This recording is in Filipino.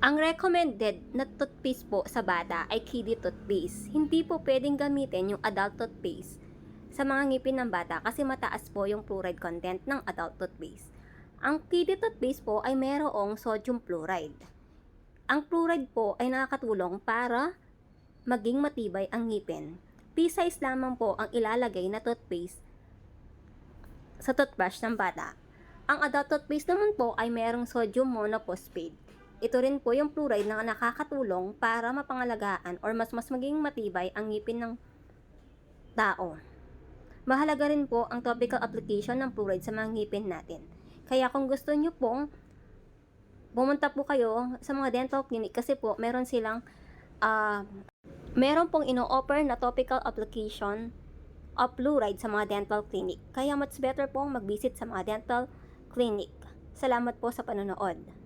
Ang recommended na toothpaste po sa bata ay kiddie toothpaste. Hindi po pwedeng gamitin yung adult toothpaste sa mga ngipin ng bata kasi mataas po yung fluoride content ng adult toothpaste. Ang kiddie toothpaste po ay mayroong sodium fluoride. Ang fluoride po ay nakakatulong para maging matibay ang ngipin. Pea-size lamang po ang ilalagay na toothpaste sa toothbrush ng bata. Ang adult toothpaste naman po ay mayroong sodium monophosphate. Ito rin po yung fluoride na nakakatulong para mapangalagaan or mas mas maging matibay ang ngipin ng tao. Mahalaga rin po ang topical application ng fluoride sa mga ngipin natin. Kaya kung gusto nyo pong pumunta po kayo sa mga dental clinic kasi po meron silang ah, meron pong ino-offer na topical application of fluoride sa mga dental clinic. Kaya much better pong mag-visit sa mga dental clinic. Salamat po sa panonood.